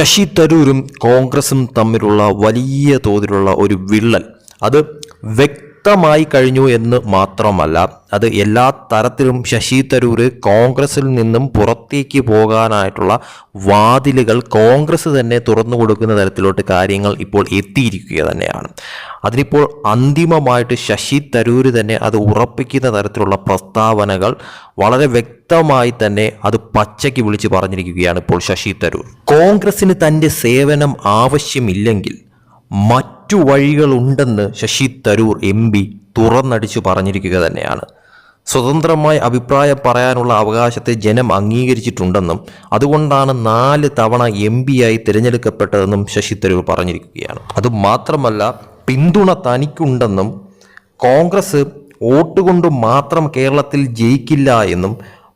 ശശി തരൂരും കോൺഗ്രസും തമ്മിലുള്ള വലിയ തോതിലുള്ള ഒരു വിള്ളൽ. അത് വ്യക്തമായി കഴിഞ്ഞു എന്ന് മാത്രമല്ല അത് എല്ലാ തരത്തിലും ശശി തരൂർ കോൺഗ്രസിൽ നിന്നും പുറത്തേക്ക് പോകാനായിട്ടുള്ള വാതിലുകൾ കോൺഗ്രസ് തന്നെ തുറന്നു കൊടുക്കുന്ന തരത്തിലോട്ട് കാര്യങ്ങൾ ഇപ്പോൾ എത്തിയിരിക്കുക തന്നെയാണ്. അതിനിപ്പോൾ അന്തിമമായിട്ട് ശശി തരൂർ തന്നെ അത് ഉറപ്പിക്കുന്ന തരത്തിലുള്ള പ്രസ്താവനകൾ വളരെ വ്യക്തമായി തന്നെ അത് പച്ചയ്ക്ക് വിളിച്ച് പറഞ്ഞിരിക്കുകയാണ് ഇപ്പോൾ ശശി തരൂർ. കോൺഗ്രസിന് തന്റെ സേവനം ആവശ്യമില്ലെങ്കിൽ മറ്റു വഴികളുണ്ടെന്ന് ശശി തരൂർ എം പി തുറന്നടിച്ചു പറഞ്ഞിരിക്കുക തന്നെയാണ്. സ്വതന്ത്രമായി അഭിപ്രായം പറയാനുള്ള അവകാശത്തെ ജനം അംഗീകരിച്ചിട്ടുണ്ടെന്നും അതുകൊണ്ടാണ് നാല് തവണ എം ആയി തിരഞ്ഞെടുക്കപ്പെട്ടതെന്നും ശശി തരൂർ പറഞ്ഞിരിക്കുകയാണ്. അതുമാത്രമല്ല പിന്തുണ തനിക്കുണ്ടെന്നും കോൺഗ്രസ് വോട്ട് കൊണ്ട് മാത്രം കേരളത്തിൽ ജയിക്കില്ല എന്നും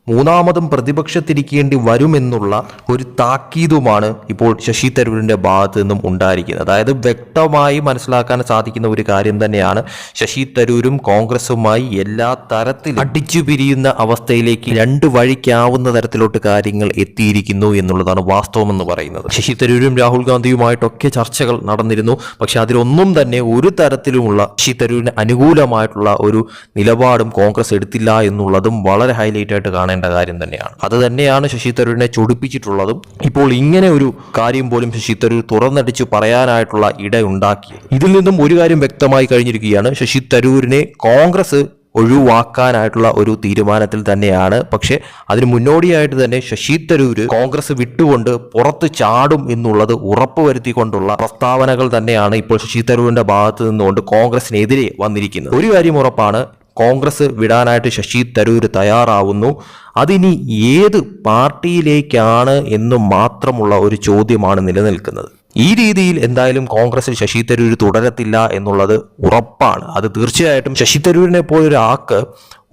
മൂന്നാമതും പ്രതിപക്ഷത്തിരിക്കേണ്ടി വരുമെന്നുള്ള ഒരു താക്കീതുമാണ് ഇപ്പോൾ ശശി തരൂരിന്റെ ഭാഗത്തു നിന്നും ഉണ്ടായിരിക്കുന്നത്. അതായത് വ്യക്തമായി മനസ്സിലാക്കാൻ സാധിക്കുന്ന ഒരു കാര്യം തന്നെയാണ് ശശി തരൂരും കോൺഗ്രസുമായി എല്ലാ തരത്തിലും അടിച്ചു പിരിയുന്ന അവസ്ഥയിലേക്ക് രണ്ട് വഴിക്കാവുന്ന തരത്തിലോട്ട് കാര്യങ്ങൾ എത്തിയിരിക്കുന്നു എന്നുള്ളതാണ് വാസ്തവം എന്ന് പറയുന്നത്. ശശി തരൂരും രാഹുൽ ഗാന്ധിയുമായിട്ടൊക്കെ ചർച്ചകൾ നടന്നിരുന്നു. പക്ഷെ അതിലൊന്നും തന്നെ ഒരു തരത്തിലുമുള്ള ശശി തരൂരിന് അനുകൂലമായിട്ടുള്ള ഒരു നിലപാടും കോൺഗ്രസ് എടുത്തില്ല എന്നുള്ളതും വളരെ ഹൈലൈറ്റ് ആയിട്ട് കാണേണ്ട കാര്യം തന്നെയാണ്. അത് തന്നെയാണ് ശശി തരൂരിനെ ചൊടിപ്പിച്ചിട്ടുള്ളതും ഇപ്പോൾ ഇങ്ങനെ ഒരു കാര്യം പോലും ശശി തരൂർ തുറന്നടിച്ച് പറയാനായിട്ടുള്ള ഇടയുണ്ടാക്കി ഇതിൽ നിന്നും ഒരു കാര്യം വ്യക്തമായി കഴിഞ്ഞിരിക്കുകയാണ്. ശശി തരൂരിനെ കോൺഗ്രസ് ഒഴിവാക്കാനായിട്ടുള്ള ഒരു തീരുമാനത്തിൽ തന്നെയാണ്. പക്ഷേ അതിന് മുന്നോടിയായിട്ട് തന്നെ ശശി തരൂർ കോൺഗ്രസ് വിട്ടുകൊണ്ട് പുറത്ത് ചാടും എന്നുള്ളത് ഉറപ്പുവരുത്തിക്കൊണ്ടുള്ള പ്രസ്താവനകൾ തന്നെയാണ് ഇപ്പോൾ ശശി തരൂരിന്റെ ഭാഗത്ത് നിന്നുകൊണ്ട് കോൺഗ്രസിനെതിരെ വന്നിരിക്കുന്നത്. ഒരു കാര്യം ഉറപ്പാണ് കോൺഗ്രസ് വിടാനായിട്ട് ശശി തരൂർ തയ്യാറാവുന്നു. അതിനി ഏത് പാർട്ടിയിലേക്കാണ് എന്ന് മാത്രമുള്ള ഒരു ചോദ്യമാണ് നിലനിൽക്കുന്നത്. ഈ രീതിയിൽ എന്തായാലും കോൺഗ്രസിൽ ശശി തരൂർ തുടരത്തില്ല എന്നുള്ളത് ഉറപ്പാണ്. അത് തീർച്ചയായിട്ടും ശശി തരൂരിനെ പോലൊരാൾക്ക്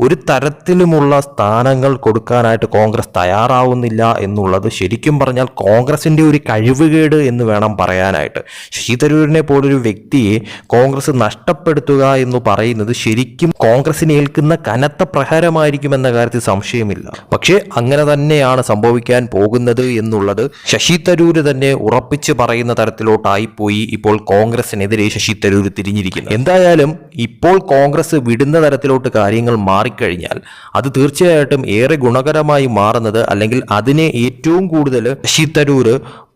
ഒരു തരത്തിലുമുള്ള സ്ഥാനങ്ങൾ കൊടുക്കാനായിട്ട് കോൺഗ്രസ് തയ്യാറാവുന്നില്ല എന്നുള്ളത് ശരിക്കും പറഞ്ഞാൽ കോൺഗ്രസിന്റെ ഒരു കഴിവുകേട് എന്ന് വേണം പറയാനായിട്ട്. ശശി തരൂരിനെ പോലൊരു വ്യക്തിയെ കോൺഗ്രസ് നഷ്ടപ്പെടുത്തുക എന്ന് പറയുന്നത് ശരിക്കും കോൺഗ്രസിന് ഏൽക്കുന്ന കനത്ത പ്രഹരമായിരിക്കും എന്ന കാര്യത്തിൽ സംശയമില്ല. പക്ഷേ അങ്ങനെ തന്നെയാണ് സംഭവിക്കാൻ പോകുന്നത് എന്നുള്ളത് ശശി തരൂർ തന്നെ ഉറപ്പിച്ച് പറയുന്ന തരത്തിലോട്ടായി പോയി ഇപ്പോൾ കോൺഗ്രസിനെതിരെ ശശി തരൂർ തിരിഞ്ഞിരിക്കുന്നു. എന്തായാലും ഇപ്പോൾ കോൺഗ്രസ് വിടുന്ന തരത്തിലോട്ട് കാര്യങ്ങൾ മാറിക്കഴിഞ്ഞാൽ അത് തീർച്ചയായിട്ടും ഏറെ ഗുണകരമായി മാറുന്നത് അല്ലെങ്കിൽ അതിനെ ഏറ്റവും കൂടുതൽ ശിത്തരൂർ തരൂർ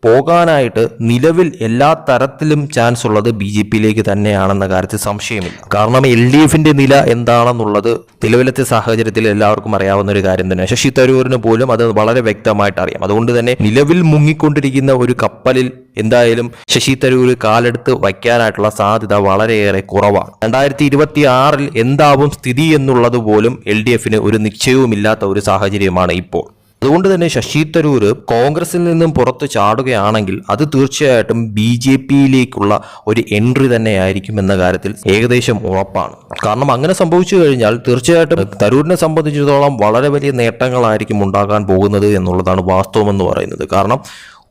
പോകാനായിട്ട് നിലവിൽ എല്ലാ തരത്തിലും ചാൻസ് ഉള്ളത് ബി ജെ പിയിലേക്ക് തന്നെയാണെന്ന കാര്യത്തിൽ സംശയമില്ല. കാരണം എൽ ഡി എഫിന്റെ നില എന്താണെന്നുള്ളത് നിലവിലത്തെ സാഹചര്യത്തിൽ എല്ലാവർക്കും അറിയാവുന്ന ഒരു കാര്യം തന്നെ ശശി തരൂരിന് പോലും അത് വളരെ വ്യക്തമായിട്ട് അറിയാം. അതുകൊണ്ട് തന്നെ നിലവിൽ മുങ്ങിക്കൊണ്ടിരിക്കുന്ന ഒരു കപ്പലിൽ എന്തായാലും ശശി തരൂർ കാലെടുത്ത് വയ്ക്കാനായിട്ടുള്ള സാധ്യത വളരെയേറെ കുറവാണ്. രണ്ടായിരത്തി ഇരുപത്തി ആറിൽ എന്താവും സ്ഥിതി എന്നുള്ളത് പോലും എൽ ഡി എഫിന് ഒരു നിശ്ചയവുമില്ലാത്ത ഒരു സാഹചര്യമാണ് ഇപ്പോൾ. അതുകൊണ്ട് തന്നെ ശശി തരൂർ കോൺഗ്രസിൽ നിന്നും പുറത്ത് ചാടുകയാണെങ്കിൽ അത് തീർച്ചയായിട്ടും ബി ജെ പിയിലേക്കുള്ള ഒരു എൻട്രി തന്നെയായിരിക്കും എന്ന കാര്യത്തിൽ ഏകദേശം ഉറപ്പാണ്. കാരണം അങ്ങനെ സംഭവിച്ചു കഴിഞ്ഞാൽ തീർച്ചയായിട്ടും തരൂരിനെ സംബന്ധിച്ചിടത്തോളം വളരെ വലിയ നേട്ടങ്ങളായിരിക്കും ഉണ്ടാകാൻ പോകുന്നത് എന്നുള്ളതാണ് വാസ്തവമെന്ന് പറയുന്നത്. കാരണം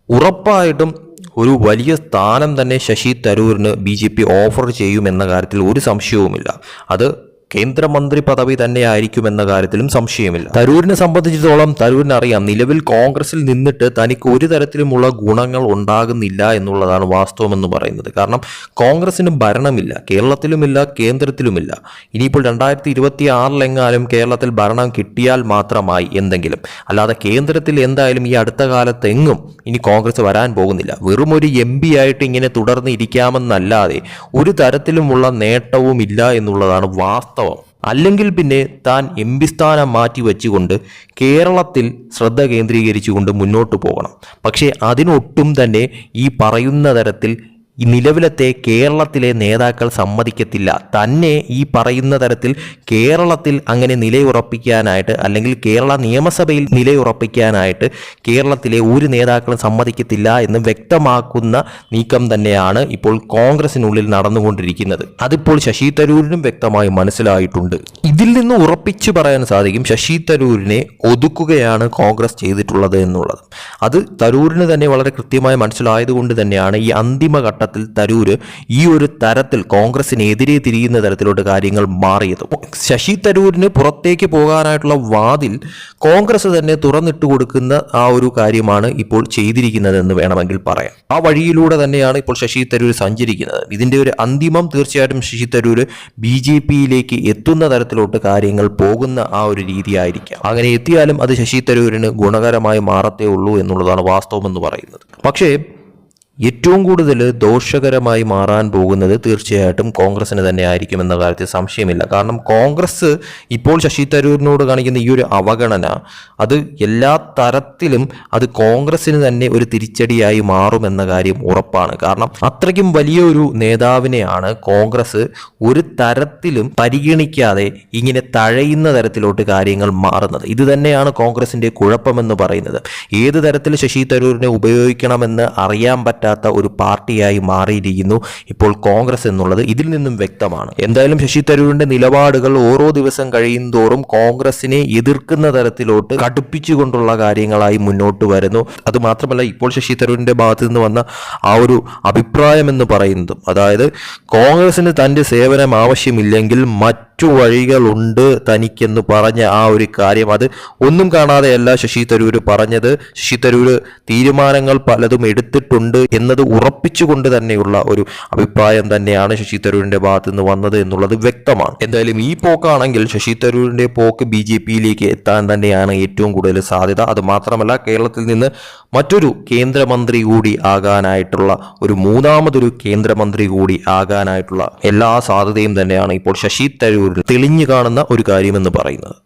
ഉറപ്പായിട്ടും ഒരു വലിയ സ്ഥാനം തന്നെ ശശി തരൂരിന് ബി ജെ പി ഓഫർ ചെയ്യുമെന്ന കാര്യത്തിൽ ഒരു സംശയവുമില്ല. അത് കേന്ദ്രമന്ത്രി പദവി തന്നെയായിരിക്കുമെന്ന കാര്യത്തിലും സംശയമില്ല. തരൂരിനെ സംബന്ധിച്ചിടത്തോളം തരൂരിന് അറിയാം നിലവിൽ കോൺഗ്രസിൽ നിന്നിട്ട് തനിക്ക് ഒരു തരത്തിലുമുള്ള ഗുണങ്ങൾ ഉണ്ടാകുന്നില്ല എന്നുള്ളതാണ് വാസ്തവമെന്ന് പറയുന്നത്. കാരണം കോൺഗ്രസിന് ഭരണമില്ല കേരളത്തിലുമില്ല കേന്ദ്രത്തിലുമില്ല. ഇനിയിപ്പോൾ രണ്ടായിരത്തി ഇരുപത്തി ആറിലെങ്ങാനും കേരളത്തിൽ ഭരണം കിട്ടിയാൽ മാത്രമായി എന്തെങ്കിലും. അല്ലാതെ കേന്ദ്രത്തിൽ എന്തായാലും ഈ അടുത്ത കാലത്ത് എങ്ങും ഇനി കോൺഗ്രസ് വരാൻ പോകുന്നില്ല. വെറും ഒരു എം പി ആയിട്ട് ഇങ്ങനെ തുടർന്ന് ഇരിക്കാമെന്നല്ലാതെ ഒരു തരത്തിലുമുള്ള നേട്ടവും ഇല്ല എന്നുള്ളതാണ് വാസ്തവം. അല്ലെങ്കിൽ പിന്നെ താൻ എം പി സ്ഥാനം മാറ്റി വെച്ചുകൊണ്ട് കേരളത്തിൽ ശ്രദ്ധ കേന്ദ്രീകരിച്ചുകൊണ്ട് മുന്നോട്ട് പോകണം. പക്ഷേ അതിനൊട്ടും തന്നെ ഈ പറയുന്ന തരത്തിൽ നിലവിലത്തെ കേരളത്തിലെ നേതാക്കൾ സമ്മതിക്കത്തില്ല. തന്നെ ഈ പറയുന്ന തരത്തിൽ കേരളത്തിൽ അങ്ങനെ നിലയുറപ്പിക്കാനായിട്ട് അല്ലെങ്കിൽ കേരള നിയമസഭയിൽ നിലയുറപ്പിക്കാനായിട്ട് കേരളത്തിലെ ഒരു നേതാക്കളും സമ്മതിക്കത്തില്ല എന്ന് വ്യക്തമാക്കുന്ന നീക്കം തന്നെയാണ് ഇപ്പോൾ കോൺഗ്രസിനുള്ളിൽ നടന്നുകൊണ്ടിരിക്കുന്നത്. അതിപ്പോൾ ശശി തരൂരിനും വ്യക്തമായി മനസ്സിലായിട്ടുണ്ട്. ഇതിൽ നിന്ന് ഉറപ്പിച്ചു പറയാൻ സാധിക്കും ശശി തരൂരിനെ ഒതുക്കുകയാണ് കോൺഗ്രസ് ചെയ്തിട്ടുള്ളത് എന്നുള്ളത്. അത് തരൂരിന് തന്നെ വളരെ കൃത്യമായി മനസ്സിലായതുകൊണ്ട് തന്നെയാണ് ഈ അന്തിമ കാലഘട്ടത്തിൽ തരൂര് ഈ ഒരു തരത്തിൽ കോൺഗ്രസിനെതിരെ തിരിയുന്ന തരത്തിലോട്ട് കാര്യങ്ങൾ മാറിയത്. ശശി തരൂരിന് പുറത്തേക്ക് പോകാനായിട്ടുള്ള വാതിൽ കോൺഗ്രസ് തന്നെ തുറന്നിട്ട് കൊടുക്കുന്ന ആ ഒരു കാര്യമാണ് ഇപ്പോൾ ചെയ്തിരിക്കുന്നതെന്ന് വേണമെങ്കിൽ പറയാം. ആ വഴിയിലൂടെ തന്നെയാണ് ഇപ്പോൾ ശശി തരൂർ സഞ്ചരിക്കുന്നത്. ഇതിന്റെ ഒരു അന്തിമം തീർച്ചയായിട്ടും ശശി തരൂർ ബി ജെ പിയിലേക്ക് എത്തുന്ന തരത്തിലോട്ട് കാര്യങ്ങൾ പോകുന്ന ആ ഒരു രീതിയായിരിക്കാം. അങ്ങനെ എത്തിയാലും അത് ശശി തരൂരിന് ഗുണകരമായി മാറത്തേ ഉള്ളൂ എന്നുള്ളതാണ് വാസ്തവം എന്ന് പറയുന്നത്. പക്ഷേ ഏറ്റവും കൂടുതൽ ദോഷകരമായി മാറാൻ പോകുന്നത് തീർച്ചയായിട്ടും കോൺഗ്രസിന് തന്നെ ആയിരിക്കും എന്ന കാര്യത്തിൽ സംശയമില്ല. കാരണം കോൺഗ്രസ് ഇപ്പോൾ ശശി തരൂരിനോട് കാണിക്കുന്ന ഈ ഒരു അവഗണന അത് എല്ലാ തരത്തിലും അത് കോൺഗ്രസിന് തന്നെ ഒരു തിരിച്ചടിയായി മാറുമെന്ന കാര്യം ഉറപ്പാണ്. കാരണം അത്രയ്ക്കും വലിയൊരു നേതാവിനെയാണ് കോൺഗ്രസ് ഒരു തരത്തിലും പരിഗണിക്കാതെ ഇങ്ങനെ തഴയുന്ന തരത്തിലോട്ട് കാര്യങ്ങൾ മാറുന്നത്. ഇത് തന്നെയാണ് കോൺഗ്രസിന്റെ കുഴപ്പമെന്ന് പറയുന്നത്. ഏത് തരത്തിൽ ശശി തരൂരിനെ ഉപയോഗിക്കണമെന്ന് അറിയാൻ പറ്റാത്ത ഒരു പാർട്ടിയായി മാറിയിരിക്കുന്നു. ഇപ്പോൾ കോൺഗ്രസ് എന്നുള്ളത് ഇതിൽ നിന്നും വ്യക്തമാണ്. എന്തായാലും ശശി തരൂരിന്റെ നിലപാടുകൾ ഓരോ ദിവസം കഴിയുന്തോറും കോൺഗ്രസിനെ എതിർക്കുന്ന തരത്തിലോട്ട് കടുപ്പിച്ചുകൊണ്ടുള്ള കാര്യങ്ങളായി മുന്നോട്ട് വരുന്നു. അത് മാത്രമല്ല ഇപ്പോൾ ശശി തരൂരിന്റെ ഭാഗത്ത് നിന്ന് വന്ന ആ ഒരു അഭിപ്രായം എന്ന് പറയുന്നതും അതായത് കോൺഗ്രസിന് തന്റെ സേവനം ആവശ്യമില്ലെങ്കിൽ മറ്റു വഴികളുണ്ട് തനിക്കെന്ന് പറഞ്ഞ ആ ഒരു കാര്യം. അത് ഒന്നും കാണാതെയല്ല ശശി തരൂർ പറഞ്ഞത്. ശശി തരൂർ തീരുമാനങ്ങൾ പലതും എടുത്തിട്ടുണ്ട് എന്നത് ഉറപ്പിച്ചുകൊണ്ട് തന്നെയുള്ള ഒരു അഭിപ്രായം തന്നെയാണ് ശശി തരൂരിന്റെ ഭാഗത്ത് നിന്ന് വന്നത് എന്നുള്ളത് വ്യക്തമാണ്. എന്തായാലും ഈ പോക്കാണെങ്കിൽ ശശി തരൂരിന്റെ പോക്ക് ബി ജെ പിയിലേക്ക് എത്താൻ തന്നെയാണ് ഏറ്റവും കൂടുതൽ സാധ്യത. അത് മാത്രമല്ല കേരളത്തിൽ നിന്ന് മറ്റൊരു കേന്ദ്രമന്ത്രി കൂടി ആകാനായിട്ടുള്ള ഒരു മൂന്നാമതൊരു കേന്ദ്രമന്ത്രി കൂടി ആകാനായിട്ടുള്ള എല്ലാ സാധ്യതയും തന്നെയാണ് ഇപ്പോൾ ശശി തരൂരിൽ തെളിഞ്ഞു കാണുന്ന ഒരു കാര്യമെന്ന് പറയുന്നത്.